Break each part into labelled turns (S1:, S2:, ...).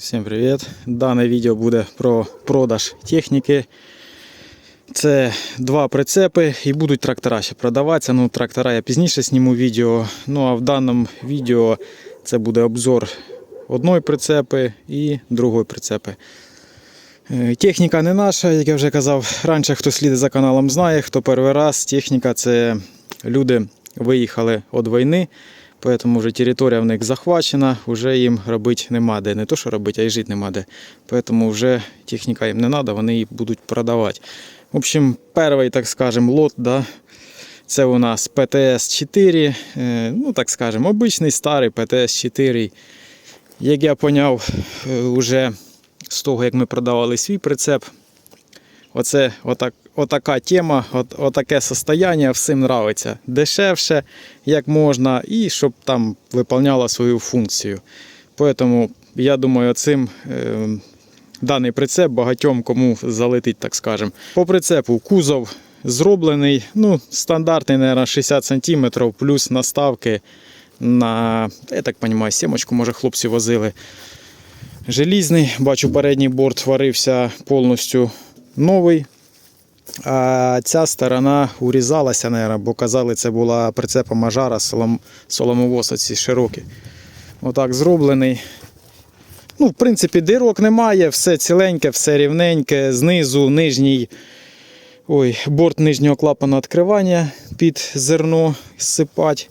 S1: Всім привіт! Дане відео буде про продаж техніки. Це два прицепи і будуть трактора ще продаватися. Ну, трактора я пізніше зніму відео. Ну а в даному відео це буде обзор одної прицепи і другої прицепи. Е, Техніка не наша, як я вже казав. Раніше хто слідить за каналом знає, хто перший раз. Техніка це люди виїхали від війни. Поэтому вже територія в них захвачена, вже їм робити нема де. Не то, що робити, а й жити нема де. Поэтому вже техніка їм не треба, вони її будуть продавати. В общем, перший, так скажем, лот, да, це у нас ПТС-4, е, ну так скажем, обичний старий ПТС-4. Як я поняв, е, уже з того, як ми продавали свій прицеп, Оце отак, отака тема, от, отаке состояння всім нравиться. Дешевше, як можна, і щоб там виповняло свою функцію. Тому я думаю, цим е, даний прицеп багатьом кому залетить, так скажемо. По прицепу кузов зроблений, ну, стандартний, мабуть, 60 см, плюс наставки на, я так розумію, сімочку, може хлопці возили. Желізний, бачу, передній борт варився повністю новий. А ця сторона урізалася, наверное, бо казали, це була прицепа мажара солом, соломовоз оці широкі. Отак зроблений. Ну, в принципі, дирок немає, все ціленьке, все рівненьке. Знизу нижній ой, борт нижнього клапана відкривання під зерно сипать.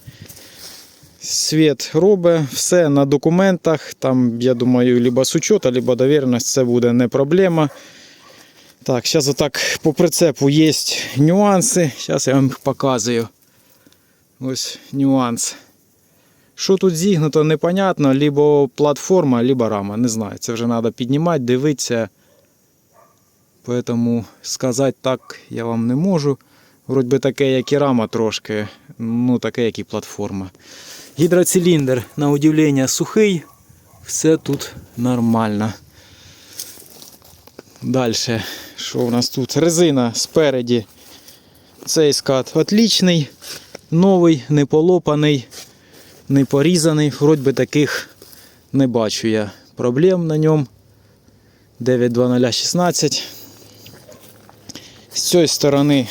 S1: Світ робить, все на документах. Там, я думаю, либо з учета, либо довіреність, це буде не проблема. Так, зараз отак по прицепу є нюанси. Зараз я вам їх показую. Ось нюанс. Що тут зігнуто, непонятно, либо платформа, либо рама. Не знаю. Це вже треба піднімати, дивитися. Поэтому сказати так я вам не можу. Вроді би таке, як і рама трошки, ну таке, як і платформа. Гідроциліндр, на удивлення, сухий. Все тут нормально. Далі, що у нас тут? Резина спереді. Цей скат отлічний, новий, не полопаний, не порізаний. Вроді би таких не бачу я проблем на ньому. 92016. З цієї сторони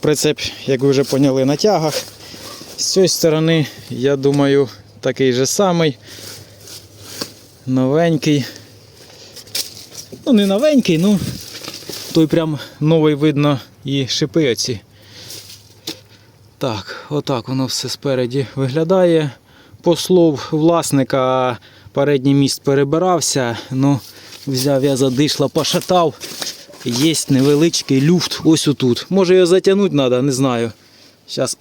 S1: прицеп, як ви вже поняли, на тягах. З цієї сторони, я думаю, такий же самий. Новенький. Ну, не новенький, ну той прям новий видно і шипи оці. Так, отак воно все спереді виглядає. По слов власника передній міст перебирався, ну взяв я задишла, пошатав. Є невеличкий люфт ось отут. Може його затягнути треба, не знаю. Зараз.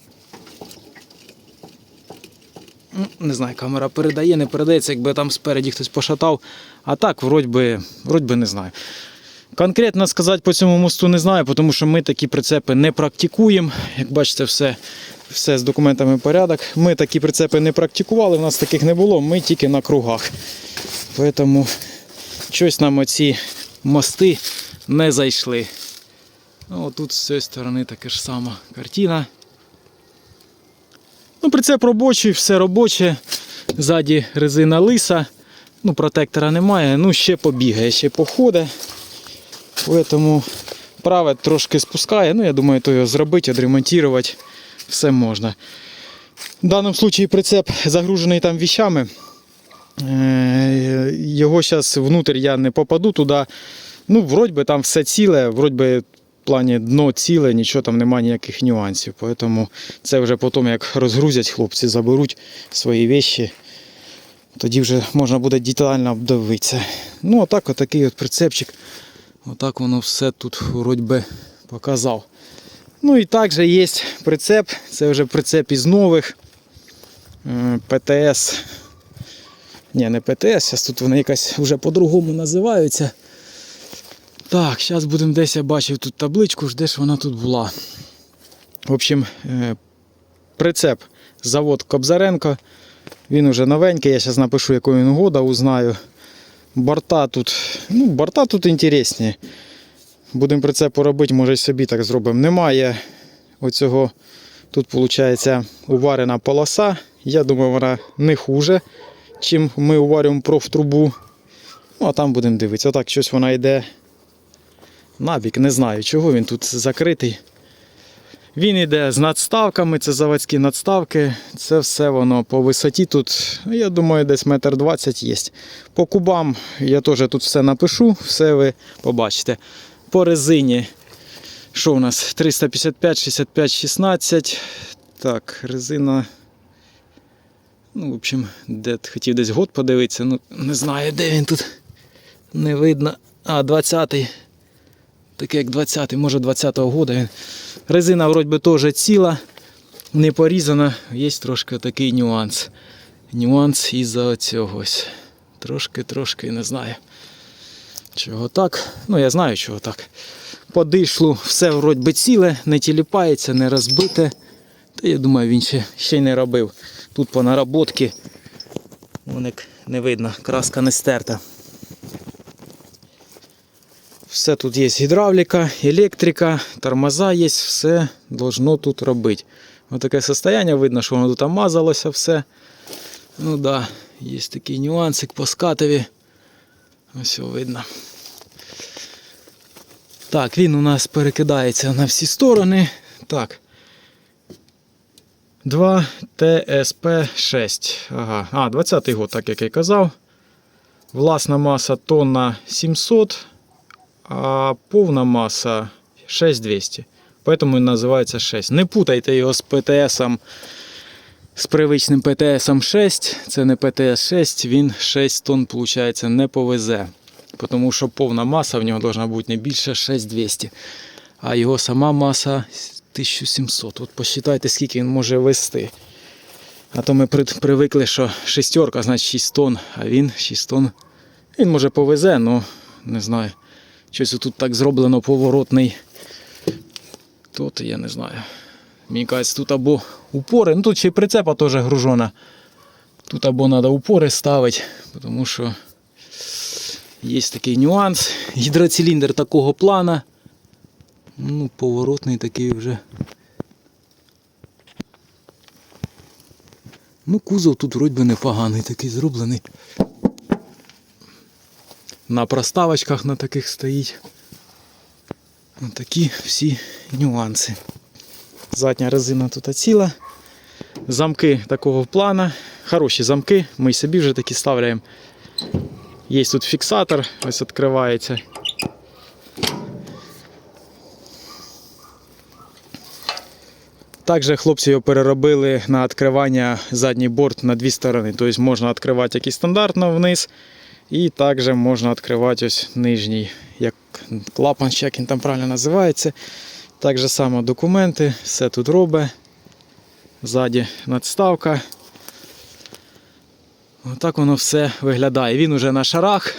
S1: Не знаю, камера передає, не передається, якби там спереді хтось пошатав. А так, вроді би, вроді би не знаю. Конкретно сказати по цьому мосту не знаю, тому що ми такі прицепи не практикуємо. Як бачите, все, все з документами порядок. Ми такі прицепи не практикували, у нас таких не було, ми тільки на кругах. Тому щось нам оці мости не зайшли. Ну, тут з цієї сторони така ж сама картина. Ну, прицеп робочий, все робоче. Ззаді резина лиса. Ну, протектора немає, ну ще побігає, ще походить. Тому праве трошки спускає. Ну, я думаю, то його зробити, відремонтувати. Все можна. В даному випадку прицеп загружений там віщами. Е, Його зараз внутрь я не попаду туди. Ну, вроді би там все ціле, вроді би в плані дно ціле, нічого там немає ніяких нюансів. Тому це вже потім, як розгрузять хлопці, заберуть свої вещі. Тоді вже можна буде детально обдивитися. Ну, отак, отакий от прицепчик. Отак воно все тут вроді би показав. Ну і також є прицеп, це вже прицеп із нових. Е, ПТС. Ні, не ПТС, зараз тут вони якась вже по-другому називаються. Так, зараз будемо десь я бачив тут табличку, де ж вона тут була. В общем, е, прицеп завод Кобзаренко. Він уже новенький, я зараз напишу, яку він года, узнаю. Борта тут, ну, борта тут інтересні. Будемо прицепу робити, може й собі так зробимо. Немає оцього. Тут виходить уварена полоса. Я думаю, вона не хуже, чим ми уварюємо профтрубу. Ну, а там будемо дивитися. Отак щось вона йде набік. Не знаю, чого він тут закритий. Він йде з надставками, це заводські надставки. Це все воно по висоті тут, ну, я думаю, десь метр двадцять є. По кубам я теж тут все напишу, все ви побачите. По резині, що у нас? 355, 65, 16. Так, резина. Ну, в общем, де хотів десь год подивитися. Ну, не знаю, де він тут. Не видно. А, 20-й. Таке як 20-й, може 20-го года. Резина вроді би теж ціла, не порізана. Є трошки такий нюанс. Нюанс із-за цього. Трошки-трошки не знаю. Чого так? Ну, я знаю, чого так. По все вроді би ціле, не тіліпається, не розбите. Та я думаю, він ще, ще й не робив. Тут по наработки. Вон як не видно, краска не стерта. Все тут є гідравліка, електрика, тормоза є, все должно тут робити. Ось таке состояние, видно, що воно тут мазалося все. Ну да, є такий нюансик по скатові. Ось його видно. Так, він у нас перекидається на всі сторони. Так. 2 ТСП-6. Ага. А, 20-й год, так як я казав. Власна маса тонна 700, а повна маса 6200. Поэтому він називається 6. Не путайте його з ПТСом, з привичним ПТСом 6. Це не ПТС 6, він 6 тонн, виходить, не повезе. Тому що повна маса в нього должна бути не більше 6200. А його сама маса 1700. От посчитайте, скільки він може вести. А то ми при- привикли, що шестерка, значить 6 тонн, а він 6 тонн. Він може повезе, але не знаю. Щось тут так зроблено поворотний. Тут я не знаю. Мені кажеться, тут або упори, ну тут ще й прицепа теж гружена. Тут або треба упори ставити, тому що є такий нюанс. Гідроциліндр такого плана. Ну, поворотний такий вже. Ну, кузов тут вроді би непоганий такий зроблений. На проставочках на таких стоїть. Такі всі нюанси. Задня резина тут ціла. Замки такого плана. Хороші замки. Ми собі вже такі ставляємо. Є тут фіксатор, ось відкривається. Також хлопці його переробили на відкривання задній борт на дві сторони. Тобто можна відкривати як і стандартно вниз, і також можна відкривати ось нижній, як клапан, чи як він там правильно називається. Так же само документи, все тут робить. Ззаді надставка. Отак воно все виглядає. Він уже на шарах.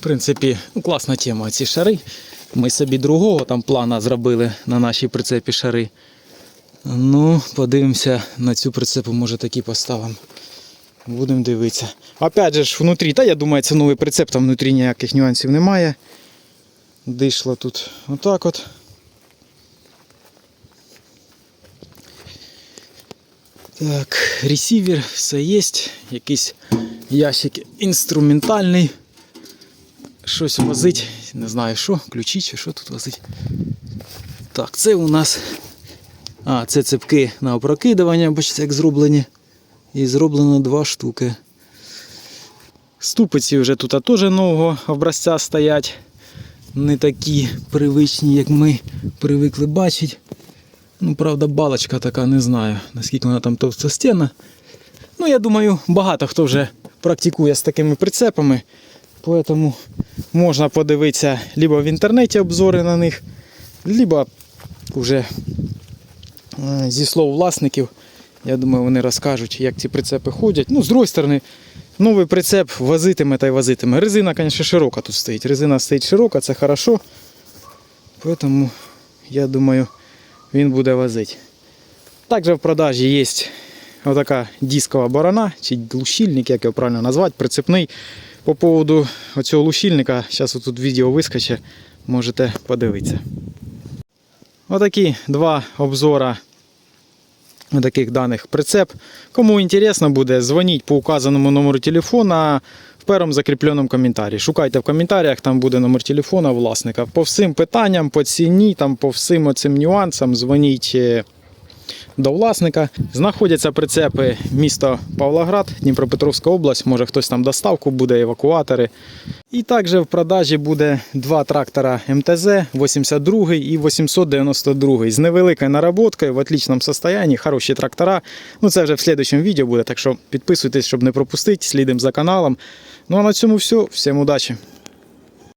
S1: В принципі, ну, класна тема ці шари. Ми собі другого там плана зробили на нашій прицепі шари. Ну, подивимося на цю прицепу, може такі поставимо. Будемо дивитися. Опять же ж, внутрі, та я думаю, це новий прицеп, там внутрі ніяких нюансів немає. Дишло тут отак от. Так, ресівер, все є. Якийсь ящик інструментальний. Щось возить, не знаю що, ключі чи що тут возить. Так, це у нас. А, це цепки на опрокидування, бачите, як зроблені. І зроблено два штуки. Ступиці вже тут теж нового образця стоять. Не такі привичні, як ми привикли бачити. Ну, правда, балочка така, не знаю, наскільки вона там товстостінна. Ну, я думаю, багато хто вже практикує з такими прицепами. Поэтому можна подивитися либо в інтернеті обзори на них, либо вже е, зі слов власників. Я думаю, вони розкажуть, як ці прицепи ходять. Ну, з другої сторони, новий прицеп возитиме та й возитиме. Резина, звісно, широка тут стоїть. Резина стоїть широка, це хорошо. Тому, я думаю, він буде возити. Також в продажі є отака дискова борона, чи глушильник, як його правильно назвати, прицепний. По поводу цього лущильника, зараз тут відео вискоче, можете подивитися. Отакі два обзора таких даних прицеп. Кому інтересно буде, дзвоніть по указаному номеру телефона в першому закріпленому коментарі. Шукайте в коментарях, там буде номер телефона власника. По всім питанням, по ціні, там, по всім оцим нюансам дзвоніть е, до власника. Знаходяться прицепи місто Павлоград, Дніпропетровська область. Може хтось там доставку буде, евакуатори. І також в продажі буде два трактора МТЗ 82 і 892 з невеликою наработкою в отличному стані, хороші трактора. Ну це вже в слідчому відео буде, так що підписуйтесь, щоб не пропустити, слідимо за каналом. Ну а на цьому все. Всім удачі!